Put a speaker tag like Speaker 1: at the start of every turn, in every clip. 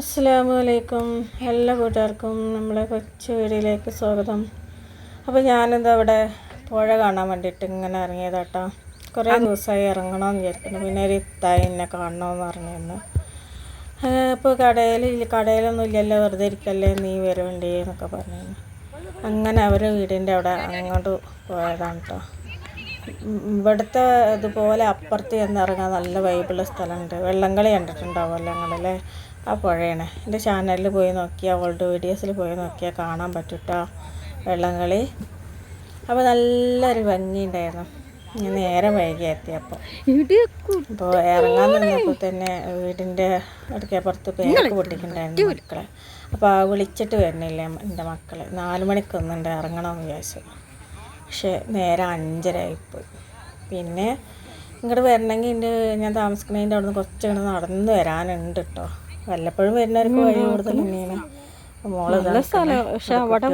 Speaker 1: അലൈക്കും. എല്ലാ കൂട്ടുകാർക്കും നമ്മളെ കൊച്ചു വീടിലേക്ക് സ്വാഗതം. അപ്പോൾ ഞാനിത് അവിടെ പുഴ കാണാൻ വേണ്ടിയിട്ട് ഇങ്ങനെ ഇറങ്ങിയതാട്ടോ. കുറേ ദിവസമായി ഇറങ്ങണമെന്ന് വിചാരിക്കുന്നു. പിന്നെ ഒരു ഇത്തായി എന്നെ കാണണമെന്ന് പറഞ്ഞിരുന്നു. അപ്പോൾ കടയിൽ കടയിലൊന്നും ഇല്ലല്ലോ വെറുതെ ഇരിക്കല്ലേ നീ വരുന്നുണ്ടേ എന്നൊക്കെ പറഞ്ഞു അങ്ങനെ അവർ വീടിന്റെ അവിടെ അങ്ങോട്ട് പോയതാണ് കേട്ടോ ഇവിടുത്തെ ഇതുപോലെ അപ്പുറത്ത് ചെന്നിറങ്ങാൻ നല്ല വൈബുള്ള സ്ഥലമുണ്ട്. വെള്ളം വെള്ളംകളി കണ്ടിട്ടുണ്ടാവുമല്ലോ ഞങ്ങളല്ലേ ആ പുഴയാണ്. എന്റെ ചാനലിൽ പോയി നോക്കിയാൽ ഓൾഡ് വീഡിയോസിൽ പോയി നോക്കിയാൽ കാണാൻ പറ്റൂട്ടോ വെള്ളംകളി അപ്പോൾ നല്ലൊരു ഭംഗിയുണ്ടായിരുന്നു ഞാൻ നേരെ വൈകി എത്തിയപ്പോൾ അപ്പോൾ ഇറങ്ങാൻ നിന്നപ്പോൾ തന്നെ വീടിന്റെ അടുക്കപ്പുറത്ത് പേരൊക്കെ പൊട്ടിക്കുന്നുണ്ടായിരുന്നു മക്കളെ. അപ്പോൾ ആ വിളിച്ചിട്ട് വരുന്നില്ല എന്റെ മക്കളെ. നാല് മണിക്കൊന്നുണ്ട് ഇറങ്ങണമെന്ന് വിചാരിച്ചു. പക്ഷേ നേരെ അഞ്ചരയായിപ്പോയി പിന്നെ ഇങ്ങോട്ട് വരണമെങ്കിൽ എന്റെ ഞാൻ താമസിക്കുന്നതിന്റെ അവിടെ നിന്ന് കുറച്ച് ഇങ്ങനെ നടന്ന് വരാനുണ്ട് കേട്ടോ വല്ലപ്പോഴും വരുന്നവർക്ക് വഴി കൂടുതൽ തന്നെയാണ്. മോൾ പക്ഷെ അവിടെ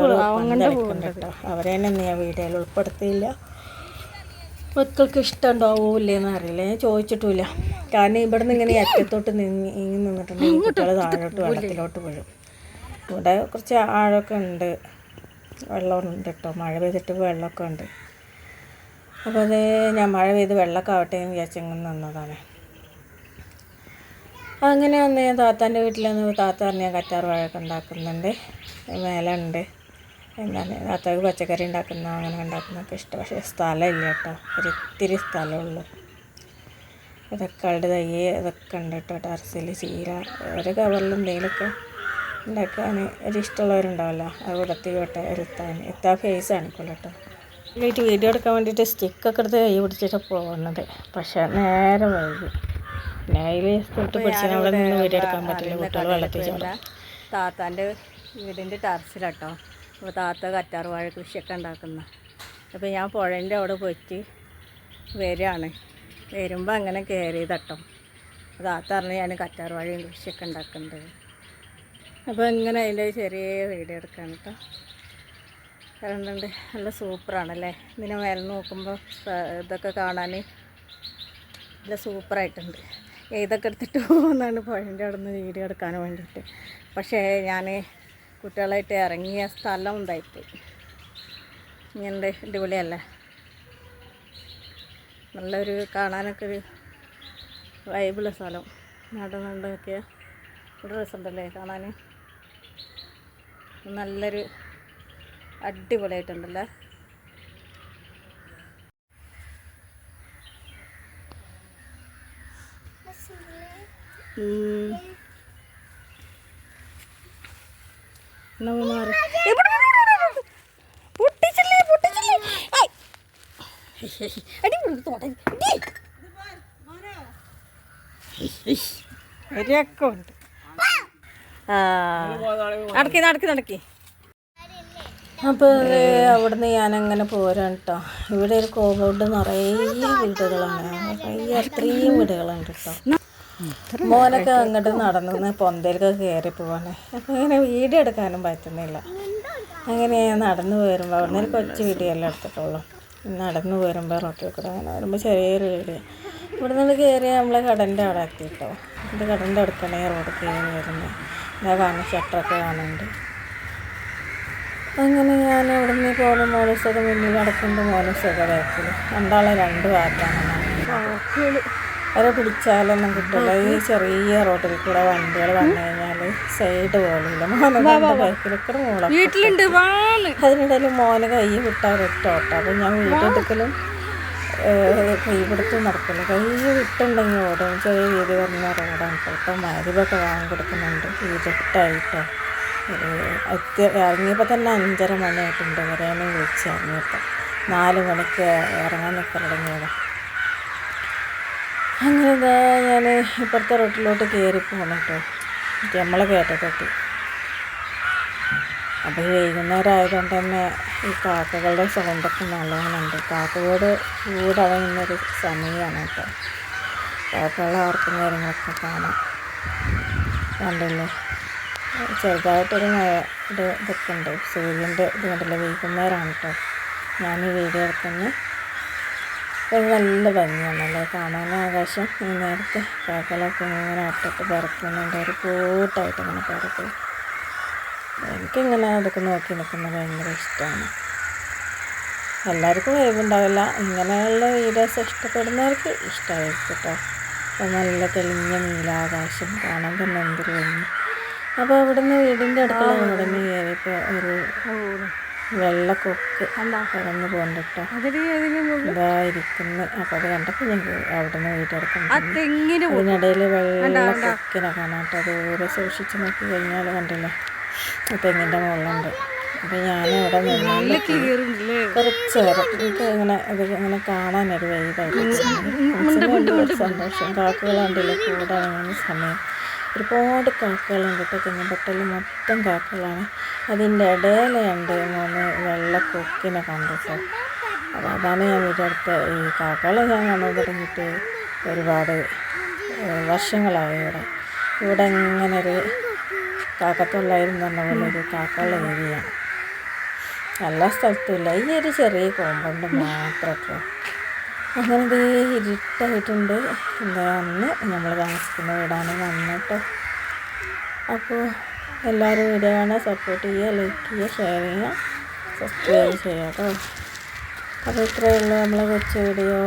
Speaker 1: കേട്ടോ. അവരെ തന്നെ ഞാൻ വീട്ടിൽ ഉൾപ്പെടുത്തിയില്ല. മക്കൾക്ക് ഇഷ്ടം ഉണ്ടാവൂല്ലേന്ന് അറിയില്ല. ഞാൻ ചോദിച്ചിട്ടില്ല കാരണം ഇവിടെ നിന്ന് ഇങ്ങനെ അറ്റത്തോട്ട് നിങ്ങി നിന്നിട്ടുണ്ടെങ്കിൽ കുട്ടികൾ താഴോട്ട് വെള്ളത്തിലോട്ട് വീഴും. ഇവിടെ കുറച്ച് ആഴമൊക്കെ ഉണ്ട്. വെള്ളമുണ്ട് കേട്ടോ. മഴ പെയ്തിട്ട് വെള്ളമൊക്കെ ഉണ്ട്. അപ്പോൾ അത് ഞാൻ മഴ പെയ്ത് വെള്ളമൊക്കെ ആവട്ടെ എന്ന് വിചാരിച്ചെങ്കിൽ നിന്നതാണ്. അങ്ങനെ ഞാൻ താത്താന്റെ വീട്ടിൽ നിന്ന് താത്ത പറഞ്ഞ് കറ്റാർ വാഴയൊക്കെ ഉണ്ടാക്കുന്നുണ്ട്. മേലെ ഉണ്ട് എന്താണ് താത്താക്ക് പച്ചക്കറി ഉണ്ടാക്കുന്ന അങ്ങനെ ഉണ്ടാക്കുന്നൊക്കെ ഇഷ്ടം. പക്ഷേ സ്ഥലമില്ല കേട്ടോ. ഒരിത്തിരി സ്ഥലമുള്ളൂ തക്കാളിയുടെ തൈ ഇതൊക്കെ ഉണ്ട് കേട്ടോ. ടെറസിൽ ചീര ഒരു കവറിൽ എന്തെങ്കിലുമൊക്കെ ഉണ്ടാക്കാൻ ഒരു ഇഷ്ടമുള്ളവരുണ്ടാവല്ലോ. അത് കൊടുത്തി കേട്ടെ എത്താൻ എത്താ ഫേസ് കാണിക്കുള്ളൂ കേട്ടോ. വീട്ടിൽ വീഡിയോ എടുക്കാൻ വേണ്ടിയിട്ട് സ്റ്റിക്കൊക്കെ എടുത്ത് കൈ പിടിച്ചിട്ട് പോകുന്നത്. പക്ഷേ നേരെ വൈകി നേരെ തൊട്ട് പിടിച്ചാൽ അവിടെ നിന്ന് പറ്റില്ല. കുട്ടികൾ വെള്ളത്തിൽ ചാടും
Speaker 2: താത്താന്റെ വീടിന്റെ ടെറസിലാട്ടോ. അപ്പോൾ താത്ത കറ്റാർ വാഴ കൃഷിയൊക്കെ ഉണ്ടാക്കുന്ന. അപ്പോൾ ഞാൻ പുഴേന്റെ അവിടെ പോയിട്ട് വരികയാണ്. വരുമ്പോൾ അങ്ങനെ കയറിയതട്ടോ താത്ത പറഞ്ഞ് ഞാൻ കറ്റാർ വാഴയും കൃഷിയൊക്കെ ഉണ്ടാക്കുന്നുണ്ട്. അപ്പോൾ ഇങ്ങനെ അതിന്റെ ചെറിയ വീഡിയോ എടുക്കാൻ കേട്ടോ. കണ്ടുണ്ട് നല്ല സൂപ്പറാണല്ലേ? ഇതിനെ മേലെ നോക്കുമ്പോൾ ഇതൊക്കെ കാണാൻ നല്ല സൂപ്പറായിട്ടുണ്ട്. ഇതൊക്കെ എടുത്തിട്ട് പോകുന്നതാണ് പുഴന്റെ അവിടെ നിന്ന് വീഡിയോ എടുക്കാൻ വേണ്ടിയിട്ട്. പക്ഷേ ഞാൻ കുട്ടികളായിട്ട് ഇറങ്ങിയ സ്ഥലം ഉണ്ടായിപ്പോയി ഇങ്ങനെ അടിപൊളിയല്ലേ? നല്ലൊരു കാണാനൊക്കെ ഒരു വൈബിൾ സ്ഥലം. നടന്നുണ്ടൊക്കെ ഒരു രസമുണ്ടല്ലേ കാണാൻ? നല്ലൊരു അടിപൊളിയായിട്ടുണ്ടല്ലേ ഉം. എന്നാ ഒന്ന് മാറ്. ഏയ് ഇവിടെ, ഇവിടെ, ഇവിടെ, ഇവിടെ, ഇവിടെ. പൊട്ടിച്ചില്ലേ, പൊട്ടിച്ചില്ലേ. അടി, ഇവിടെ തൊട. അടി. വരിയൊക്കെ ഉണ്ട്. ആ. നടക്കി നടക്കി നടക്കി.
Speaker 1: അപ്പോൾ അവിടുന്ന് ഞാനങ്ങനെ പോരാൻ കേട്ടോ ഇവിടെ ഒരു കോമ്പൗണ്ട് നിറയെ വീടുകളാണ്. നിറയെ അത്രയും വീടുകളുണ്ട് കേട്ടോ മോനൊക്കെ അങ്ങോട്ട് നടന്നു പൊന്തയിലൊക്കെ കയറി പോവാണ്. അപ്പം ഇങ്ങനെ വീഡിയോ എടുക്കാനും പറ്റുന്നില്ല. അങ്ങനെ നടന്നു വരുമ്പോൾ അവിടെ നിന്ന് കൊച്ചു വീഡിയോ എല്ലാം എടുത്തിട്ടുള്ളൂ. നടന്നു വരുമ്പോൾ റോട്ടിൽ കൂടെ അങ്ങനെ വരുമ്പോൾ ചെറിയൊരു വീഡിയോ. ഇവിടെ നിന്ന് കയറി നമ്മളെ കടന്റെ അവിടെ എത്തി കേട്ടോ ഇത് കടന്റെ അടുക്കണേ റോഡ് കയറി വരുന്നത്. ഇതാ കാണുന്ന ഷട്ടറൊക്കെ കാണുന്നുണ്ട്. അങ്ങനെ ഞാൻ അവിടെ നിന്ന് പോകുന്ന മോനസൊക്കെ മുന്നിൽ നടക്കുമ്പോൾ മോനസൊക്കെ വരത്തില്ല രണ്ടാളെ രണ്ട് ഭാഗത്താണ് അവരെ പിടിച്ചാലൊന്നും കിട്ടില്ല ഈ ചെറിയ റോഡിൽ കൂടെ വണ്ടികൾ വന്നു കഴിഞ്ഞാൽ സൈഡ് പോലില്ല മോനെ ബാക്കിലൊക്കെ മോളെ
Speaker 2: വീട്ടിലുണ്ട്.
Speaker 1: അതിനിടയിൽ മോന് കൈ വിട്ടാൽ ഇട്ടോട്ടോ അപ്പം ഞാൻ വീട്ടിലെടുക്കലും കൈ കൊടുത്ത് നടക്കില്ല. കൈ വിട്ടുണ്ടെങ്കിൽ ഓടും. ചെറിയ വീതി പറഞ്ഞ റോഡാണ്. കേട്ടോ മരുവൊക്കെ വാങ്ങി കൊടുക്കുന്നുണ്ട്. ഇരുട്ടായിട്ടോ. എത്തി ഇറങ്ങിയപ്പോൾ തന്നെ അഞ്ചര മണിയായിട്ടുണ്ട്. വരാനും വിളിച്ച് ഇറങ്ങിയപ്പോൾ നാല് മണിക്ക് ഇറങ്ങാൻ നിൽക്കാൻ അങ്ങനെ ഇതാ ഞാൻ ഇപ്പുറത്തെ റോട്ടിലോട്ട് കയറി പോകണം കേട്ടോ നമ്മളെ കയറ്റത്തെത്തി അപ്പോൾ വൈകുന്നേരം ആയതുകൊണ്ട് തന്നെ ഈ കാക്കകളുടെ സൗണ്ടൊക്കെ നല്ലോണമുണ്ട് കാക്കകളോട് ചൂടടങ്ങുന്നൊരു സമയമാണ് കേട്ടോ കാക്കകളെ ആർക്കും കാര്യങ്ങളൊക്കെ കാണാം. കണ്ടല്ലോ? ചെറുതായിട്ടൊരു മഴ ഇത് ഇതൊക്കെ ഉണ്ട്. സൂര്യന്റെ ഇത് കണ്ടല്ലോ? വൈകുന്നേരമാണ് കേട്ടോ ഞാൻ ഈ വീഡിയോ എടുക്കുന്നത് അത് നല്ല ഭംഗിയാണല്ലേ? കാണാൻ ആകാശം ഈ നേരത്തെ കാക്കകളൊക്കെ ഇങ്ങനെ അട്ടിട്ട് പറക്കുന്നുണ്ട് ഒരു കൂട്ടായിട്ട് ഇങ്ങനെ പറക്കും എനിക്കിങ്ങനെ അതൊക്കെ നോക്കി നിൽക്കുന്നത് ഭയങ്കര ഇഷ്ടമാണ്. എല്ലാവർക്കും വൈബുണ്ടാവില്ല ഇങ്ങനെയുള്ള വീഡിയോസ് ഇഷ്ടപ്പെടുന്നവർക്ക് ഇഷ്ടമായിരിക്കും കേട്ടോ. അപ്പോൾ നല്ല തെളിഞ്ഞ നീലാകാശം കാണാൻ തന്നെ എന്തൊരു ഭംഗി. അപ്പോൾ അവിടുന്ന് വീടിന്റെ അടുത്തുള്ള ഇവിടുന്ന് കയറിയപ്പോൾ ഒരു വെള്ള കൊക്ക് പറന്ന് പോകണ്ടിട്ടോ
Speaker 2: അതിന് അതിന്
Speaker 1: ഇതാ ഇരിക്കുന്നു. അപ്പോൾ അത് കണ്ടപ്പോൾ ഞാൻ അവിടുന്ന് വീടെടുക്കുന്നു
Speaker 2: ആ തെങ്ങിന്
Speaker 1: അതിനിടയിൽ വെള്ള കൊക്കിനെ കാണാം കേട്ടോ സൂക്ഷിച്ച് നോക്കി കഴിഞ്ഞാൽ കണ്ടില്ലേ? തെങ്ങിന്റെ മുകളിലുണ്ട്. അപ്പോൾ ഞാനവിടെ നിന്ന് കുറച്ച് നേരം എനിക്ക് ഇങ്ങനെ ഇത് ഇങ്ങനെ കാണാനൊരു വൈബായിട്ട് സന്തോഷം. കാക്കകൾ കണ്ടില്ലേ? കൂടെ സമയം. ഒരുപാട് കാക്കകളുണ്ട് കേട്ടോ. തെങ്ങിൻപട്ടയിൽ മൊത്തം കാക്കകളാണ്. അതിന്റെ ഇടയിലുണ്ട് മൂന്ന് വെള്ള കൊക്കിനെ കണ്ടിട്ട് അപ്പോൾ അതാണ് ഞാൻ വീടെടുത്ത് ഈ കാക്കകളെ ഞാൻ കാണാൻ തുടങ്ങിയിട്ട് ഒരുപാട് വർഷങ്ങളായി ഇവിടെ. ഇവിടെ ഇങ്ങനെ ഒരു കാക്കത്തൊള്ളായിരം പറഞ്ഞ പോലെ ഒരു കാക്കകളുടെ ഏരിയയാണ്. എല്ലാ സ്ഥലത്തുമില്ല ഈ ഒരു ചെറിയ കോമ്പൗണ്ട് മാത്രം കേട്ടോ അങ്ങനെ ഇത് ഇരുട്ടായിട്ടുണ്ട്. എന്താ അന്ന് നമ്മൾ താമസിക്കുന്ന വീടാണ് വന്നിട്ടോ അപ്പോൾ എല്ലാവരും വീഡിയോ സപ്പോർട്ട് ചെയ്യുക ലൈക്ക് ചെയ്യുക ഷെയർ ചെയ്യുക സബ്സ്ക്രൈബ് ചെയ്യുക കേട്ടോ അപ്പോൾ ഇത്രയേ ഉള്ളൂ നമ്മളെ കൊച്ചു വീഡിയോ.